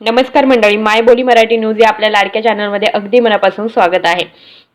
नमस्कार मंडळी माय बोली मराठी न्यूज या आपल्या लाडक्या चॅनलमध्ये अगदी मनापासून स्वागत आहे.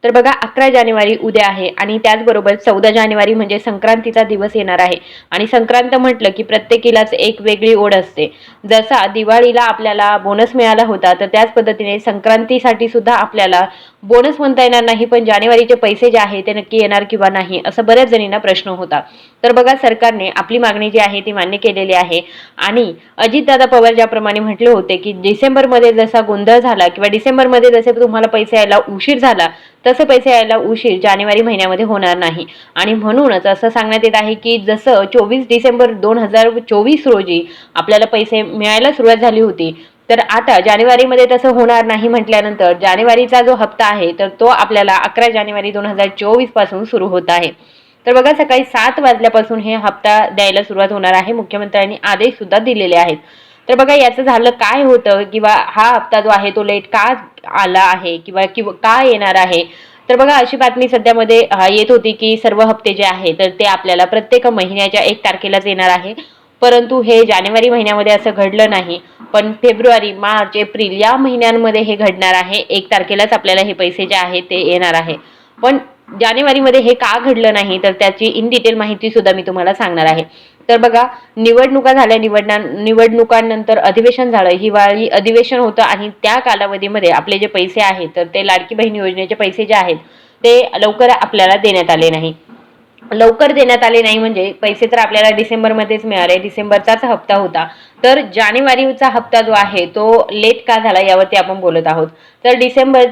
तर बघा अकरा जानेवारी उद्या आहे आणि त्याचबरोबर चौदा जानेवारी म्हणजे संक्रांतीचा दिवस येणार आहे. आणि संक्रांत म्हटलं की प्रत्येकीलाच एक वेगळी ओढ असते. जसा दिवाळीला आपल्याला बोनस मिळाला होता तर त्याच पद्धतीने संक्रांतीसाठी सुद्धा आपल्याला बोनस म्हणता येणार नाही पण जानेवारीचे पैसे जे आहे ते नक्की येणार किंवा नाही असं बऱ्याच जणींना प्रश्न होता. तर बघा सरकारने आपली मागणी जी आहे ती मान्य केलेली आहे. आणि अजितदादा पवार ज्याप्रमाणे म्हटले होते की डिसेंबरमध्ये जसा गोंधळ झाला किंवा डिसेंबरमध्ये जसे तुम्हाला पैसे यायला उशीर झाला तसे पैसे यायला उशीर जानेवारी महिन्यामध्ये होणार नाही. आणि म्हणूनच असं सांगण्यात येत आहे की जसं चोवीस डिसेंबर दोन हजार चोवीस रोजी आपल्याला पैसे मिळायला सुरुवात झाली होती तर आता जानेवारीमध्ये तसं होणार नाही म्हटल्यानंतर जानेवारीचा जो हप्ता आहे तर तो आपल्याला अकरा जानेवारी दोन हजार चोवीसपासून सुरू होत आहे. तर बघा सकाळी सात वाजल्यापासून हे हप्ता द्यायला सुरुवात होणार आहे. मुख्यमंत्र्यांनी आदेश सुद्धा दिलेले आहेत. तर बघा याचं झालं काय होतं? किंवा हा हप्ता जो आहे तो लेट का आला आहे? किंवा किंवा का येणार आहे? तर बघा अशी बातमी सध्यामध्ये येत होती की सर्व हप्ते जे आहे तर ते आपल्याला प्रत्येक महिन्याच्या एक तारखेलाच येणार आहे. परंतु हे जानेवारी महिन्यामध्ये असं घडलं नाही. पण फेब्रुवारी मार्च एप्रिल या महिन्यांमध्ये हे घडणार आहे. एक तारखेलाच आपल्याला हे पैसे जे आहेत ते येणार आहे. पण जानेवारीमध्ये हे का घडलं नाही तर त्याची इन डिटेल माहिती सुद्धा मी तुम्हाला सांगणार आहे. तर बघा निवडणुका झाल्या निवडणा निवडणुकांनंतर अधिवेशन झालं. हिवाळी अधिवेशन होतं आणि त्या कालावधीमध्ये आपले जे पैसे आहेत तर ते लाडकी बहीण योजनेचे पैसे जे आहेत ते लवकर आपल्याला देण्यात आले नाही. लवकर देण्यात आले नाही म्हणजे पैसे तर आपल्याला डिसेंबरमध्येच मिळाले. डिसेंबरचाच हप्ता होता. तर जानेवारीचा हप्ता जो आहे तो लेट का झाला यावरती आपण बोलत आहोत. तर डिसेंबर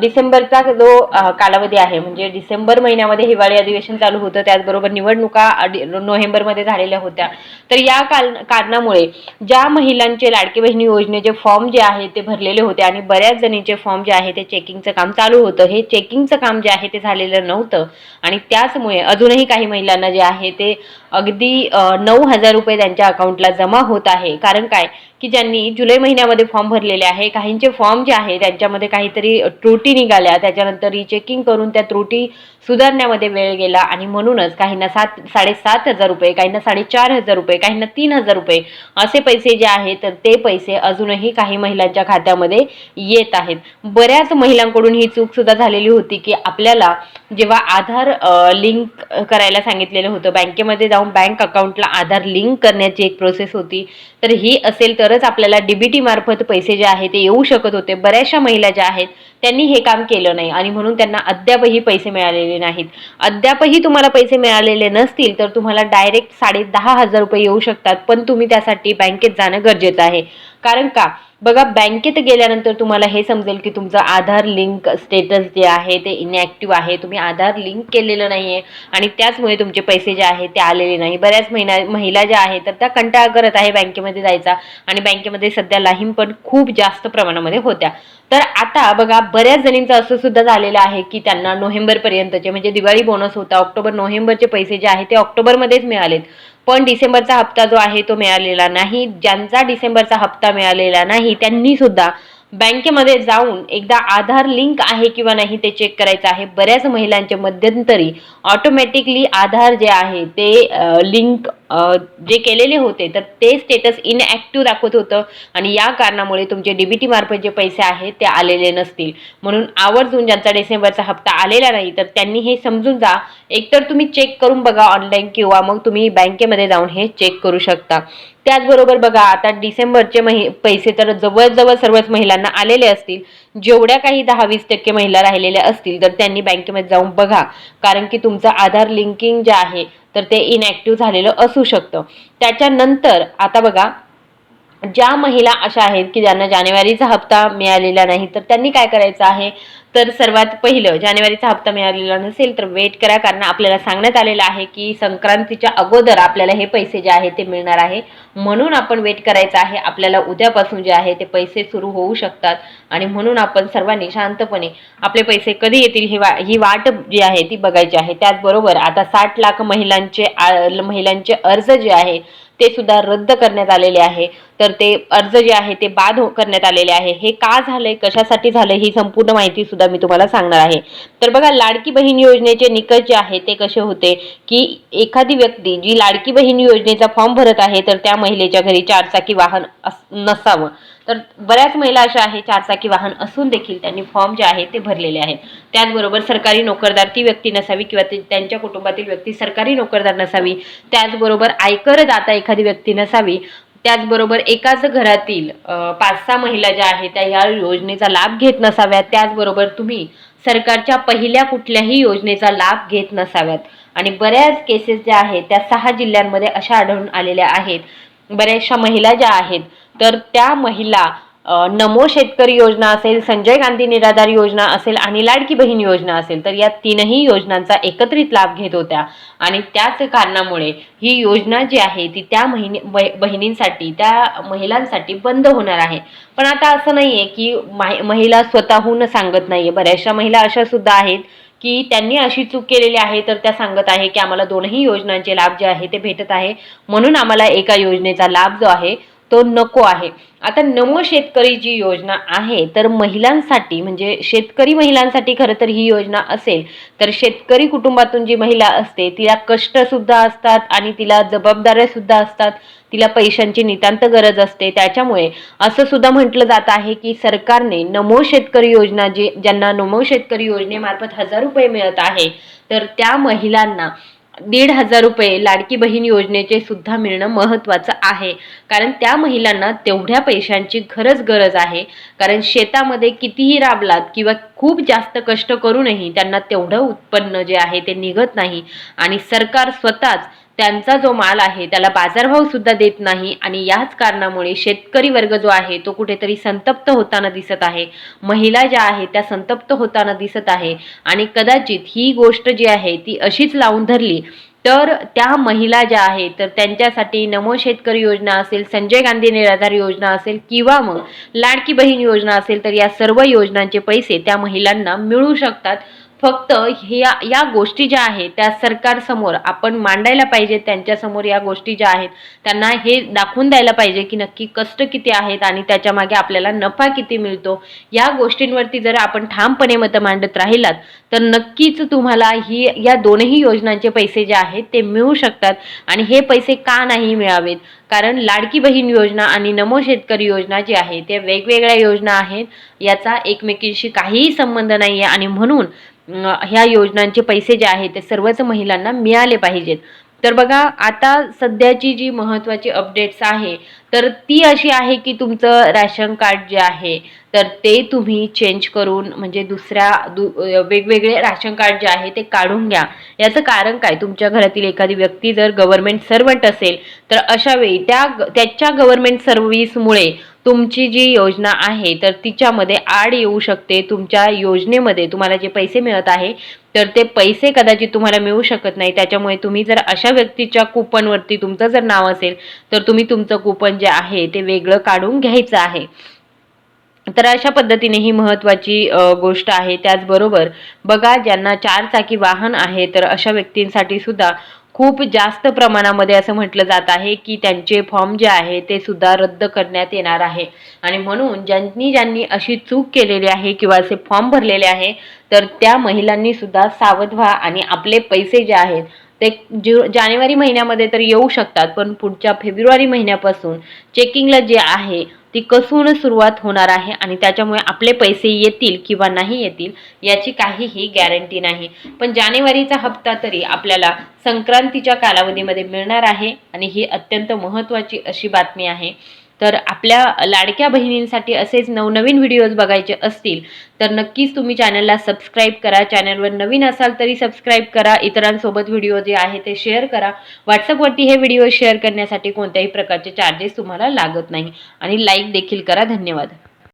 डिसेंबरचा जो कालावधी आहे म्हणजे डिसेंबर महिन्यामध्ये हिवाळी अधिवेशन चालू होतं त्याचबरोबर निवडणुका नोव्हेंबरमध्ये झालेल्या होत्या. तर या काल कारणामुळे ज्या महिलांचे लाडकी बहिणी योजनेचे फॉर्म जे आहे ते भरलेले होते आणि बऱ्याच जणींचे फॉर्म जे आहे ते चेकिंगचं काम चालू होतं. हे चेकिंगचं काम जे आहे ते झालेलं नव्हतं. आणि त्याचमुळे अजूनही काही महिलांना जे आहे ते अगदी नऊ हजार रुपये त्यांच्या अकाउंटला जमा होत आहे. कारण काय? की ज्यांनी जुलै महिन्यामध्ये फॉर्म भरलेले आहे काहींचे फॉर्म जे आहे त्यांच्यामध्ये काहीतरी त्रुटी निघाल्या त्याच्यानंतर रिचेकिंग करून त्या त्रुटी सुधारण्यामध्ये वेळ गेला आणि म्हणूनच काहींना सात साडेसात हजार रुपये काहींना साडेचार हजार रुपये काहींना तीन हजार रुपये असे पैसे जे आहेत तर ते पैसे अजूनही काही महिलांच्या खात्यामध्ये येत आहेत. बऱ्याच महिलांकडून ही चूक सुद्धा झालेली होती की आपल्याला जेव्हा आधार लिंक करायला सांगितलेलं होतं बँकेमध्ये जाऊन बँक अकाउंटला आधार लिंक करण्याची एक प्रोसेस होती तर ही असेल तर तरच आपल्याला डीबीटी मार्फत पैसे जे आहे ते येऊ शकत होते. बऱ्याचशा महिला ज्या आहेत त्यांनी हे काम केलं नाही आणि म्हणून त्यांना अद्यापही पैसे मिळालेले नाहीत. अद्यापही तुम्हाला पैसे मिळालेले नसतील तर तुम्हाला डायरेक्ट साडे दहा हजार रुपये येऊ शकतात पण तुम्ही त्यासाठी बँकेत जाणं गरजेचं आहे. कारण का? बघा बँकेत गेल्यानंतर तुम्हाला हे समजेल की तुमचं आधार लिंक स्टेटस जे आहे ते इनॅक्टिव्ह आहे. तुम्ही आधार लिंक केलेलं नाही आहे आणि त्याचमुळे तुमचे पैसे जे आहेत ते आलेले नाही. बऱ्याच महिना महिला ज्या आहेत तर त्या कंटाळा करत आहे बँकेमध्ये जायचा आणि बँकेमध्ये सध्या लाहीम पण खूप जास्त प्रमाणामध्ये होत्या. तर आता बघा बऱ्याच जणींचं असं सुद्धा झालेलं आहे की त्यांना नोव्हेंबरपर्यंतचे म्हणजे दिवाळी बोनस होता ऑक्टोबर नोव्हेंबरचे पैसे जे आहे ते ऑक्टोबरमध्येच मिळालेत. पण डिसेंबरचा हप्ता जो आहे तो मिळालेला नाही. ज्यांचा डिसेंबरचा हप्ता मिळालेला नाही त्यांनी सुद्धा बँकेमध्ये जाऊन एकदा आधार लिंक आहे किंवा नाही ते चेक करायचं आहे. बऱ्याच महिलांचे मध्यंतरी ऑटोमॅटिकली आधार जे आहे ते लिंक जे केलेले होते तर ते स्टेटस इनॲक्टिव्ह दाखवत होतं आणि या कारणामुळे तुमचे डीबीटी मार्फत जे पैसे आहेत ते आलेले नसतील. म्हणून आवर्जून ज्यांचा डिसेंबरचा हप्ता आलेला नाही तर त्यांनी हे समजून जा. एकतर तुम्ही चेक करून बघा ऑनलाईन किंवा मग तुम्ही बँकेमध्ये जाऊन हे चेक करू शकता. त्याचबरोबर बघा आता डिसेंबरचे महि पैसे तर जवळजवळ सर्वच महिलांना आलेले असतील. जेवढ्या काही दहा वीस टक्के महिला राहिलेल्या असतील तर त्यांनी बँकेमध्ये जाऊन बघा. कारण की तुमचं आधार लिंकिंग जे आहे तर ते इनॅक्टिव्ह झालेलं असू शकतं. त्याच्यानंतर आता बघा ज्या महिला अशा आहेत की ज्यांना जानेवारीचा हप्ता मिळालेला नाही तर त्यांनी काय करायचं आहे? तर सर्वात पहिलं जानेवारीचा हप्ता मिळालेला नसेल तर वेट करा. कारण आपल्याला सांगण्यात आलेलं आहे की संक्रांतीच्या अगोदर आपल्याला हे पैसे जे आहे ते मिळणार आहे. म्हणून आपण वेट करायचं आहे. आपल्याला उद्यापासून जे आहे ते पैसे सुरू होऊ शकतात. आणि म्हणून आपण सर्वांनी शांतपणे आपले पैसे कधी येतील हे वा ही वाट जी आहे ती बघायची आहे. त्याचबरोबर आता साठ लाख महिलांचे महिलांचे अर्ज जे आहे ते सुद्धा रद्द करण्यात आलेले आहे. तर ते अर्ज जे आहे ते बाद हो- करण्यात आलेले आहे. हे का झालंय? कशासाठी झालंय? ही संपूर्ण माहिती सुद्धा मी तुम्हाला सांगणार आहे. तर बघा लाडकी बहीण योजनेचे निकष जे आहे ते कसे होते? की एखादी व्यक्ती जी लाडकी बहीण योजनेचा फॉर्म भरत आहे तर त्या महिलेच्या घरी चारचाकी वाहन नसावं. तर बऱ्याच महिला अशा आहे चारचाकी वाहन असून देखील त्यांनी फॉर्म जे आहे ते भरलेले आहेत. त्याचबरोबर सरकारी नोकरदार ती व्यक्ती नसावी किंवा ते- त्यांच्या कुटुंबातील व्यक्ती सरकारी नोकरदार नसावी. त्याचबरोबर आयकरदाता एखादी व्यक्ती नसावी. त्याचबरोबर एकाच घरातील पाच सहा महिला ज्या आहेत त्या या योजनेचा लाभ घेत नसाव्यात. त्याचबरोबर तुम्ही सरकारच्या पहिल्या कुठल्याही योजनेचा लाभ घेत नसाव्यात. आणि बऱ्याच केसेस ज्या आहेत त्या सहा जिल्ह्यांमध्ये अशा आढळून आलेल्या आहेत. बऱ्याचशा महिला ज्या आहेत तर त्या महिला नमो शेतकरी योजना असेल संजय गांधी निराधार योजना असेल आणि लाडकी बहीण योजना असेल तर या तीनही योजनांचा एकत्रित लाभ घेत होत्या. आणि त्याच कारणामुळे ही योजना जी आहे ती त्या महिने ब- बहिणींसाठी त्या महिलांसाठी बंद होणार आहे. पण आता असं नाही आहे की माहि- महिला स्वतःहून सांगत नाही आहे बऱ्याचशा महिला अशा सुद्धा आहेत की त्यांनी अशी चूक केलेली आहे तर त्या सांगत आहे की आम्हाला दोनही योजनांचे लाभ जे आहे ते भेटत आहे. म्हणून आम्हाला एका योजनेचा लाभ जो आहे तो नको आहे. आता नमो शेतकरी जी योजना आहे तर महिलांसाठी म्हणजे शेतकरी महिलांसाठी खरं तर ही योजना असेल तर शेतकरी कुटुंबातून जी महिला असते तिला कष्ट सुद्धा असतात आणि तिला जबाबदाऱ्या सुद्धा असतात तिला पैशांची नितांत गरज असते. त्याच्यामुळे असं सुद्धा म्हटलं जात आहे की सरकारने नमो शेतकरी योजना जे ज्यांना नमो शेतकरी योजनेमार्फत हजार रुपये मिळत आहे तर त्या महिलांना दीड हजार रुपये लाडकी बहीण योजनेचे सुद्धा मिळणं महत्त्वाचं आहे. कारण त्या महिलांना तेवढ्या पैशांची खरंच गरज आहे. कारण शेतामध्ये कितीही राबलात किंवा खूप जास्त कष्ट करूनही त्यांना तेवढं उत्पन्न जे आहे ते निघत नाही. आणि सरकार स्वतःच त्यांचा जो माल आहे त्याला बाजारभाव सुद्धा देत नाही आणि याच कारणामुळे शेतकरी वर्ग जो आहे तो कुठेतरी संतप्त होताना दिसत आहे. महिला ज्या आहेत त्या संतप्त होताना दिसत आहे आणि कदाचित ही गोष्ट जी आहे ती अशीच लावून धरली. तर त्या महिला ज्या आहेत तर त्यांच्यासाठी नमो शेतकरी योजना असेल संजय गांधी निराधार योजना असेल किंवा मग लाडकी बहीण योजना असेल तर या सर्व योजनांचे पैसे त्या महिलांना मिळू शकतात. फक्त ह्या या गोष्टी ज्या आहेत त्या सरकारसमोर आपण मांडायला पाहिजे त्यांच्यासमोर या गोष्टी ज्या आहेत त्यांना हे दाखवून द्यायला पाहिजे की नक्की कष्ट किती आहेत आणि त्याच्यामागे आपल्याला नफा किती मिळतो. या गोष्टींवरती जर आपण ठामपणे मतं मांडत राहिलात तर नक्कीच तुम्हाला ही या दोनही योजनांचे पैसे जे आहेत ते मिळू शकतात. आणि हे पैसे का नाही मिळावेत? कारण लाडकी बहीण योजना आणि नमो शेतकरी योजना जी आहे त्या वेगवेगळ्या योजना आहेत. याचा एकमेकींशी काहीही संबंध नाही आहे आणि म्हणून ह्या योजनांचे पैसे जे आहेत ते सर्वच महिलांना मिळाले पाहिजेत. तर बघा आता सध्याची जी महत्त्वाची अपडेट्स आहे तर ती अशी आहे की तुमचं रॅशन कार्ड जे आहे तर ते तुम्ही चेंज करून म्हणजे दुसऱ्या दु वेगवेगळे राशन कार्ड जे आहे ते काढून घ्या. याचं कारण काय? तुमच्या घरातील एखादी व्यक्ती जर गव्हर्मेंट सर्वंट असेल तर अशा वेळी त्या त्याच्या गव्हर्मेंट सर्व्हिसमुळे तुमची जी योजना आहे तर तिच्यामध्ये आड येऊ शकते. तुमच्या योजनेमध्ये तुम्हाला जे पैसे मिळत आहे तर ते पैसे कदाचित तुम्हाला मिळू शकत नाही. त्याच्यामुळे तुम्ही जर अशा व्यक्तीच्या कुपनवरती तुमचं जर नाव असेल तर तुम्ही तुमचं कुपन जे आहे ते वेगळं काढून घ्यायचं आहे. तर अशा पद्धतीने ही महत्त्वाची गोष्ट आहे. त्याचबरोबर बघा ज्यांना चार चाकी वाहन आहे तर अशा व्यक्तींसाठी सुद्धा खूप जास्त प्रमाणामध्ये असं म्हटलं जात आहे की त्यांचे फॉर्म जे आहे ते सुद्धा रद्द करण्यात येणार आहे. आणि म्हणून ज्यांनी ज्यांनी अशी चूक केलेली आहे किंवा असे फॉर्म भरलेले आहे तर त्या महिलांनी सुद्धा सावध व्हा आणि आपले पैसे जे आहेत ते जु जानेवारी महिन्यामध्ये तर येऊ शकतात पण पुढच्या फेब्रुवारी महिन्यापासून चेकिंगला जे आहे ती कसून सुरुवात होणार आहे आणि त्याच्यामुळे आपले पैसे येतील किंवा नाही येतील याची काहीही गॅरंटी नाही. पण जानेवारीचा हप्ता तरी आपल्याला संक्रांतीच्या कालावधीमध्ये मिळणार आहे आणि ही अत्यंत महत्त्वाची अशी बातमी आहे. तर आपल्या लाडक्या बहिणींसाठी असेच नवनवीन व्हिडिओज बघायचे असतील तर नक्कीच तुम्ही चॅनलला सबस्क्राईब करा. चॅनलवर नवीन असाल तरी सबस्क्राईब करा. इतरांसोबत व्हिडिओ जे आहे ते शेअर करा. व्हॉट्सअपवरती हे व्हिडिओ शेअर करण्यासाठी कोणत्याही प्रकारचे चार्जेस तुम्हाला लागत नाही. आणि लाईक देखील करा. धन्यवाद.